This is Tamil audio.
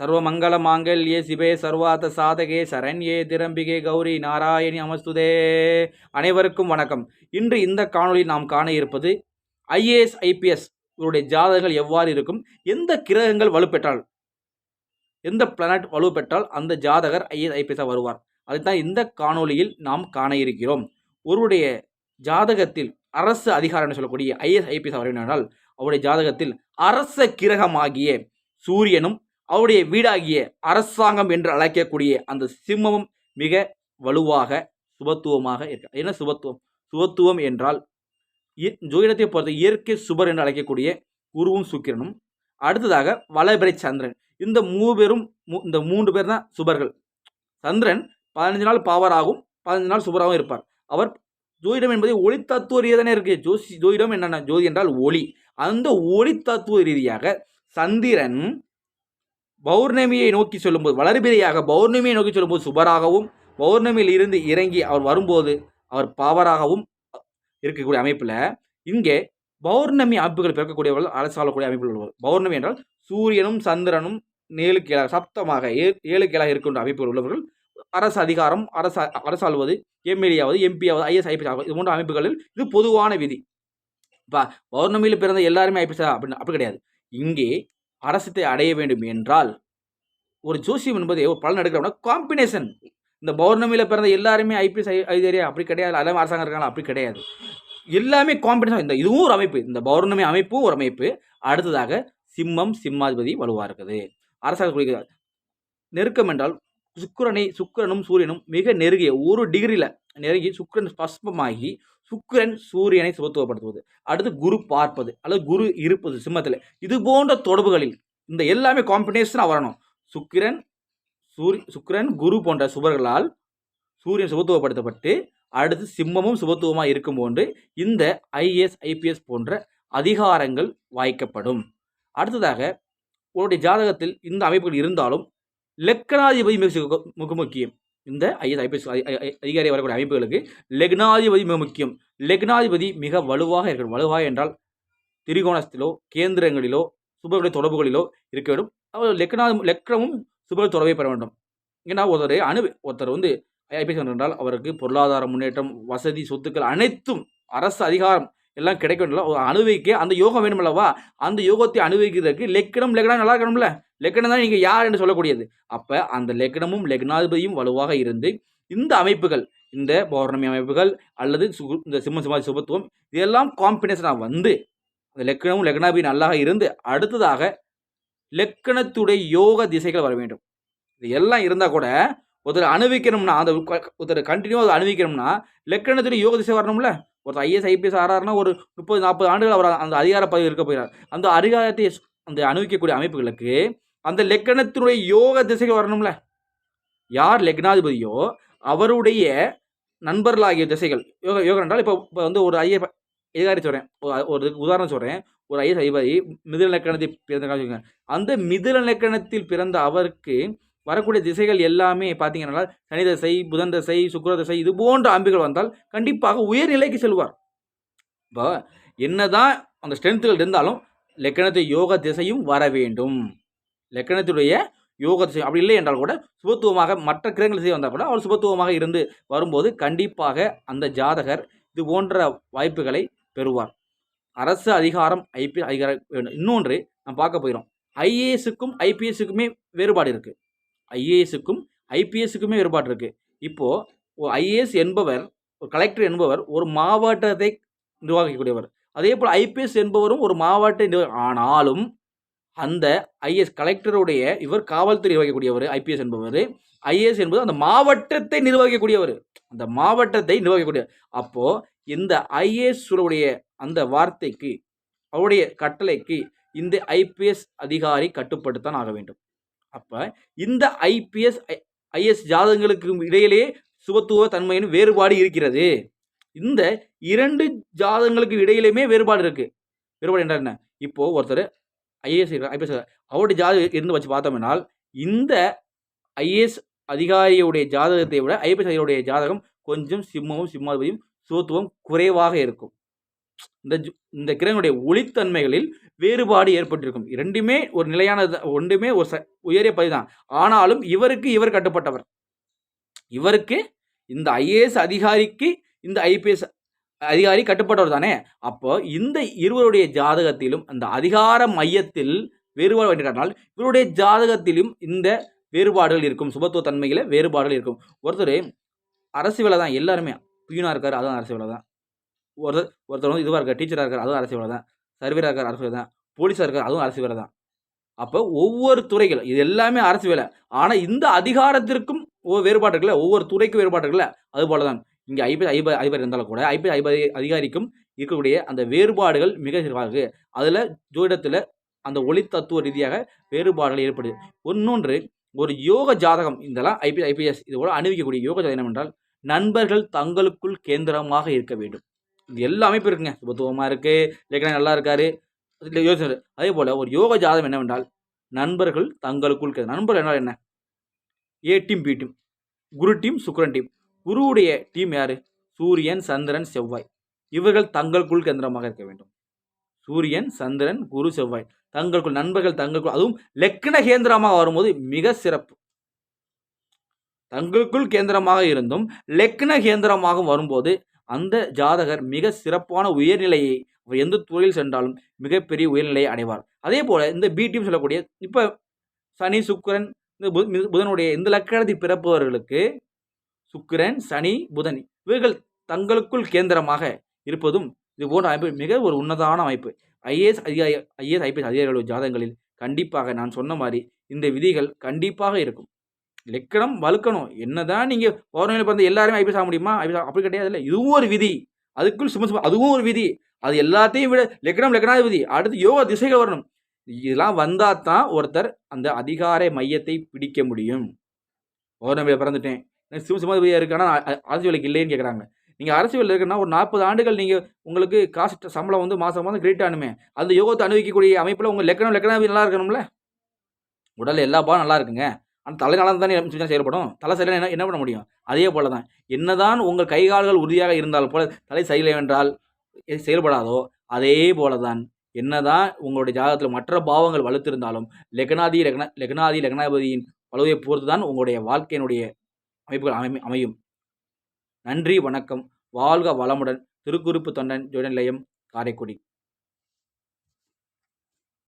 சர்வமங்கள மாங்கல்யே சிவே சர்வாத சாதகே சரண்யே திரம்பிகே கௌரி நாராயணி அமஸ்துதே. அனைவருக்கும் வணக்கம். இன்று இந்த காணொளியில் நாம் காண இருப்பது ஐஏஎஸ் ஐபிஎஸ் இவருடைய ஜாதகங்கள் எவ்வாறு இருக்கும்? எந்த கிரகங்கள் வலுப்பெற்றால்? எந்த பிளானட் வலுப்பெற்றால் அந்த ஜாதகர் ஐஏஎஸ் ஐபிஎஸ்ஸாக வருவார்? அதுதான் இந்த காணொளியில் நாம் காண இருக்கிறோம். ஒருவருடைய ஜாதகத்தில் அரசு அதிகாரம் என்று சொல்லக்கூடிய ஐஏஎஸ் ஐபிஎஸ் வர வேண்டுமென்றால் அவருடைய ஜாதகத்தில் அரச கிரகமாகிய சூரியனும் அவருடைய வீடாகிய அரசாங்கம் என்று அழைக்கக்கூடிய அந்த சிம்மமும் மிக வலுவாக சுபத்துவமாக இருக்க என்ன சுபத்துவம்? சுபத்துவம் என்றால் ஜோதிடத்தை பொறுத்த இயற்கை சுபர் என்று அழைக்கக்கூடிய குருவும் சுக்கிரனும். அடுத்ததாக வளபிறை சந்திரன். இந்த மூவரும் மூ- இந்த மூன்று பேர் தான் சுபர்கள். சந்திரன் பதினஞ்சு நாள் பாவராகவும் பதினஞ்சு நாள் சுபராகவும் இருப்பார். அவர் ஜோதிடம் என்பது ஒளி தத்துவ ரீதியானே தானே இருக்கு. ஜோசி ஜோதிடம் என்னென்ன? ஜோதி என்றால் ஒளி. அந்த ஒளி தத்துவ ரீதியாக சந்திரன் பௌர்ணமியை நோக்கி சொல்லும்போது வளர்பிறையாக பௌர்ணமியை நோக்கி சொல்லும்போது சுபராகவும் பௌர்ணமியில் இருந்து இறங்கி அவர் வரும்போது அவர் பாவராகவும் இருக்கக்கூடிய அமைப்பில் இங்கே பௌர்ணமி அமைப்புகள் பிறக்கக்கூடியவர்கள் அரசாளக்கூடிய அமைப்பில் உள்ளவர் பௌர்ணமி என்றால் சூரியனும் சந்திரனும் ஏழு கீழாக சப்தமாக ஏ- ஏழு கீழாக இருக்கின்ற அமைப்புகள் உள்ளவர்கள். அரசு அதிகாரம் அரச அரசாள்வது எம்எல்ஏ எம்பி ஆவது ஐஎஸ் ஐபிஎஸ் ஆவது இது போன்ற அமைப்புகளில் இது பொதுவான விதி. இப்போ பௌர்ணமியில் பிறந்த எல்லாருமே ஐபிஎஸ் அப்படின்னு அப்படி கிடையாது. இங்கே அரசத்தை அடைய வேண்டும் என்றால் ஒரு ஜோசியம் என்பது ஒரு பலன் எடுக்கிறோம்னா காம்பினேஷன் இந்த பௌர்ணமியில் பிறந்த எல்லாருமே ஐபிஎஸ் ஐதேரியா அப்படி கிடையாது எல்லாமே அரசாங்கம் இருக்காங்களா? அப்படி கிடையாது. எல்லாமே காம்பினேஷன் இந்த இதுவும் ஒரு அமைப்பு. இந்த பௌர்ணமி அமைப்பும் ஒரு அமைப்பு. அடுத்ததாக சிம்மம் சிம்மாதிபதி வலுவாக இருக்குது. அரசாங்கம் குறிக்கிறார் நெருக்கம் என்றால் சுக்கரனை சுக்கிரனும் சூரியனும் மிக நெருங்கிய ஒரு டிகிரியில் நெருங்கி சுக்கரன் பஸ்பமாகி சுக்கிரன் சூரியனை சுபத்துவப்படுத்துவது. அடுத்து குரு பார்ப்பது அல்லது குரு இருப்பது சிம்மத்தில். இது போன்ற தொடர்புகளில் இந்த எல்லாமே காம்பினேஷனாக வரணும். சுக்கிரன் சூரிய சுக்கிரன் குரு போன்ற சுபர்களால் சூரியன் சுபத்துவப்படுத்தப்பட்டு அடுத்து சிம்மமும் சுபத்துவமாக இருக்கும் போன்று இந்த ஐஏஎஸ் ஐபிஎஸ் போன்ற அதிகாரங்கள் வாய்க்கப்படும். அடுத்ததாக உங்களுடைய ஜாதகத்தில் இந்த அமைப்புகள் இருந்தாலும் லெக்கனாதிபதி மிக முக மிக முக்கியம். இந்த ஐஎஸ் ஐபிஎஸ் அதிகாரி வரக்கூடிய அமைப்புகளுக்கு லெக்னாதிபதி மிக முக்கியம். லெக்னாதிபதி மிக வலுவாக இருக்கணும். வலுவாக என்றால் திரிகோணத்திலோ கேந்திரங்களிலோ சுபர்களுடைய தொடர்புகளிலோ இருக்க வேண்டும். அவர் லெக்னா லெக்கணமும் சுப தொடர்பை பெற வேண்டும். ஏன்னா ஒருத்தர் அணு ஒருத்தர் வந்து ஐபிஎஸ் என்றால் அவருக்கு பொருளாதார முன்னேற்றம் வசதி சொத்துக்கள் அனைத்தும் அரசு அதிகாரம் எல்லாம் கிடைக்க வேண்டும் ஒரு அனுபவிக்க அந்த யோகம் வேணுமல்லவா? அந்த யோகத்தை அனுபவிக்கிறதுக்கு லெக்கணம் லெக்னா நல்லா இருக்கணும்ல. லெக்கணம் தான் நீங்கள் யார் என்று சொல்லக்கூடியது. அப்போ அந்த லெக்கணமும் லெக்னாதிபதியும் வலுவாக இருந்து இந்த அமைப்புகள் இந்த பௌர்ணமி அமைப்புகள் அல்லது இந்த சிம்ம சிம்மாதி சுபத்துவம் இதெல்லாம் காம்பினேஷனாக வந்து அந்த லெக்கணமும் லெக்னாபதி நல்லாக இருந்து அடுத்ததாக லெக்கணத்துடைய யோக திசைகள் வர வேண்டும். இது எல்லாம் இருந்தால் கூட ஒருத்தர் அணுவிக்கணும்னா அந்த க- ஒருத்தர் கண்டினியூவாக அதை அணுவிக்கணும்னா லெக்கணத்துடைய யோக திசை வரணும்ல. ஒருத்தர் ஐஎஸ் ஐபிஎஸ் ஆறாருன்னா ஒரு முப்பது நாற்பது ஆண்டுகள் அவர் அந்த அதிகார பதவி இருக்க போகிறார் அந்த அதிகாரத்தை அந்த அணுவிக்கக்கூடிய அமைப்புகளுக்கு அந்த லெக்கணத்தினுடைய யோக திசைகள் வரணும்ல. யார் லெக்னாதிபதியோ அவருடைய நண்பர்களாகிய திசைகள். யோக யோகம் என்றால் இப்போ இப்போ வந்து ஒரு ஐய எதிகாரி சொல்கிறேன் ஒரு உதாரணம் சொல்கிறேன் ஒரு ஐஎஸ் அதிபதி மிதுன லக்கணத்தில் பிறந்த வச்சுக்கோங்க அந்த மிதுன லக்கணத்தில் பிறந்த அவருக்கு வரக்கூடிய திசைகள் எல்லாமே பார்த்தீங்கன்னா சனி தசை புதன் தசை சுக்கர தசை இது போன்ற அமைப்புகள் வந்தால் கண்டிப்பாக உயர்நிலைக்கு செல்வார். இப்போ என்னதான் அந்த ஸ்ட்ரென்த்துகள் இருந்தாலும் லக்கணத்தை யோக திசையும் வர வேண்டும். லக்கணத்துடைய யோகத்தை அப்படி இல்லை என்றால் கூட சுபத்துவமாக மற்ற கிரகங்கள் செய்ய வந்தால் கூட அவர் சுபத்துவமாக இருந்து வரும்போது கண்டிப்பாக அந்த ஜாதகர் இது போன்ற வாய்ப்புகளை பெறுவார். அரசு அதிகாரம் ஐபிஎஸ் அதிகாரம் வேண்டும் இன்னொன்று நான் பார்க்க போகிறோம். ஐஏஎஸுக்கும் ஐபிஎஸ்ஸுக்குமே வேறுபாடு இருக்குது ஐஏஎஸுக்கும் ஐபிஎஸ்ஸுக்குமே வேறுபாடு இருக்குது இப்போது ஒரு ஐஏஎஸ் என்பவர் ஒரு கலெக்டர் என்பவர் ஒரு மாவட்டத்தை நிர்வகிக்கக்கூடியவர். அதே போல் ஐபிஎஸ் என்பவரும் ஒரு மாவட்ட ஆனால் ஆனாலும் அந்த ஐஎஸ் கலெக்டருடைய இவர் காவல்துறை நிர்வகிக்கக்கூடியவர் ஐபிஎஸ் என்பவர். ஐஏஎஸ் என்பது அந்த மாவட்டத்தை நிர்வகிக்கக்கூடியவர். அந்த மாவட்டத்தை நிர்வகிக்கக்கூடிய அப்போ இந்த ஐஏஎஸ் உடைய அந்த வார்த்தைக்கு அவருடைய கட்டளைக்கு இந்த ஐபிஎஸ் அதிகாரி கட்டுப்படுத்தான் ஆக வேண்டும். அப்போ இந்த ஐபிஎஸ் ஐஎஸ் ஜாதகங்களுக்கு இடையிலே சுபத்துவ தன்மையின் வேறுபாடு இருக்கிறது. இந்த இரண்டு ஜாதகங்களுக்கு இடையிலுமே வேறுபாடு இருக்குது வேறுபாடு என்றால் என்ன? இப்போ ஒருத்தர் ஐஏஎஸ் ஐபிஎஸ் அவருடைய ஜாதகம் இருந்து வச்சு பார்த்தோம்னால் இந்த ஐஏஎஸ் அதிகாரியுடைய ஜாதகத்தை விட ஐபிஎஸ் அதிகாரியுடைய ஜாதகம் கொஞ்சம் சிம்மமும் சிம்மாதிபதியும் சுபத்துவம் குறைவாக இருக்கும். இந்த ஜு- இந்த கிரகங்களுடைய ஒளித்தன்மைகளில் வேறுபாடு ஏற்பட்டிருக்கும். இரண்டுமே ஒரு நிலையானது ஒன்றுமே ஒரு ச உயரிய பதிதான் ஆனாலும் இவருக்கு இவர் கட்டுப்பட்டவர். இவருக்கு இந்த ஐஏஎஸ் அதிகாரிக்கு இந்த ஐபிஎஸ் அதிகாரி கட்டுப்பட்டவர் தானே? அப்போ இந்த இருவருடைய ஜாதகத்திலும் அந்த அதிகார மையத்தில் வேறுபாடு வேண்டினால் இவருடைய ஜாதகத்திலும் இந்த வேறுபாடுகள் இருக்கும். சுபத்துவ தன்மையில் வேறுபாடுகள் இருக்கும். ஒருத்தர் அரசு வேலை தான். எல்லாருமே பியூனாக இருக்கார் அதுவும் அரசு வேலை தான். ஒருத்தர் ஒருத்தர் வந்து இதுவாக இருக்கார் டீச்சராக இருக்கார் அதுவும் அரசு வேலை தான். சர்வீராக இருக்கார் அரசு வேலை தான். போலீஸாக இருக்கார் அதுவும் அரசு வேலை தான். அப்போ ஒவ்வொரு துறைகள் இது எல்லாமே அரசு வேலை. ஆனால் இந்த அதிகாரத்திற்கும் ஒவ்வொரு வேறுபாடு இருக்குல்ல ஒவ்வொரு துறைக்கும் வேறுபாடு இருக்குல்ல அது போல தான் இங்கே ஐபிஎஸ் ஐப அதிபர் இருந்தாலும் கூட ஐபிஎஸ் ஐப அதிகாரிக்கும் இருக்கக்கூடிய அந்த வேறுபாடுகள் மிக சிறப்பாக அதில் ஜோதிடத்தில் அந்த ஒளி தத்துவ ரீதியாக வேறுபாடுகள் ஏற்படுது. இன்னொன்று ஒரு யோக ஜாதகம் இதெல்லாம் ஐபிஎஸ் ஐபிஎஸ் இது அணிவிக்கக்கூடிய யோக ஜாதகம் என்றால் நண்பர்கள் தங்களுக்குள் கேந்திரமாக இருக்க வேண்டும். இது எல்லா அமைப்பு இருக்குங்க. சுபத்துவமாக இருக்குது லேக்கனா நல்லா இருக்காரு. இல்லை யோசனை அதே போல் ஒரு யோக ஜாதகம் என்னவென்றால் நண்பர்கள் தங்களுக்குள் கே- என்றால் என்ன? A team B team. Guru team Sukran team. குருவுடைய டீம் யாரு? சூரியன் சந்திரன் செவ்வாய். இவர்கள் தங்களுக்குள் கேந்திரமாக இருக்க வேண்டும். சூரியன் சந்திரன் குரு செவ்வாய். தங்களுக்குள் நண்பர்கள் தங்களுக்குள் அதுவும் லெக்கண கேந்திரமாக வரும்போது மிக சிறப்பு. தங்களுக்குள் கேந்திரமாக இருந்தும் லெக்ன கேந்திரமாக வரும்போது அந்த ஜாதகர் மிக சிறப்பான உயர்நிலையை எந்த துறையில் சென்றாலும் மிகப்பெரிய உயர்நிலையை அடைவார். அதே போல இந்த பீட்டியும் சொல்லக்கூடிய இப்போ சனி சுக்கரன் இந்த புதனுடைய இந்த லக்கணத்தில் பிறப்பவர்களுக்கு சுக்கிரன் சனி புதன் இவர்கள் தங்களுக்குள் கேந்திரமாக இருப்பதும் இது போன்ற அமைப்பு மிக ஒரு உன்னதான அமைப்பு. ஐஏஎஸ் அதிகாரி ஐஏஎஸ் ஐபிஎஸ் அதிகாரிகளுடைய ஜாதகங்களில் கண்டிப்பாக நான் சொன்ன மாதிரி இந்த விதிகள் கண்டிப்பாக இருக்கும். லெக்கணம் வலுக்கணும். என்னதான் நீங்க பௌர்ணமியில் பிறந்த எல்லாருமே ஐபிஎஸ் ஆக முடியுமா? ஐபிஎஸ் அப்படி கிடையாது. இல்லை இதுவும் ஒரு விதி. அதுக்குள் சும்மா சும்மா அதுவும் ஒரு விதி. அது எல்லாத்தையும் விட லெக்கணம் லெக்கணாத விதி. அடுத்து யோகா திசைகள் வரணும். இதெல்லாம் வந்தால் தான் ஒருத்தர் அந்த அதிகார மையத்தை பிடிக்க முடியும். பௌர்ணமியில் பிறந்துட்டேன். சிவ சிம்மதிபதியாக இருக்கு ஆனால் அரசு வேலைக்கு இல்லைன்னு கேட்குறாங்க நீங்கள் அரசு வேலை இருக்குன்னா ஒரு நாற்பது ஆண்டுகள் நீங்கள் உங்களுக்கு காசு சம்பளம் வந்து மாதம் மாதம் கிரெடிட் ஆனுமே. அந்த யோகத்தை அனுபவிக்கக்கூடிய அமைப்பில் உங்கள் லெக்கணம் லெக்கணாவி நல்லா இருக்கணும்ல? உடல் எல்லா பாவம் நல்லா இருக்குங்க. ஆனால் தலை நலம் தானே செயல்படும். தலை சரியில்லை என்ன என்ன பண்ண முடியும்? அதே போல தான் என்னதான் உங்கள் கை கால்கள் உறுதியாக இருந்தால் போல தலை சரியில்லை என்றால் எது செயல்படாதோ அதே போல தான் என்னதான் உங்களுடைய ஜாதகத்தில் மற்ற பாவங்கள் வலுத்திருந்தாலும் லெக்னாதி லெக்ன லெக்னாதி லெக்னாதிபதியின் வலுவை பொறுத்து தான் உங்களுடைய வாழ்க்கையினுடைய அமைப்புகள் அமை அமையும். நன்றி வணக்கம். வாழ்க வளமுடன். திருக்குறிப்பு தொண்டன் ஜோதி நிலையம் காரைக்குடி.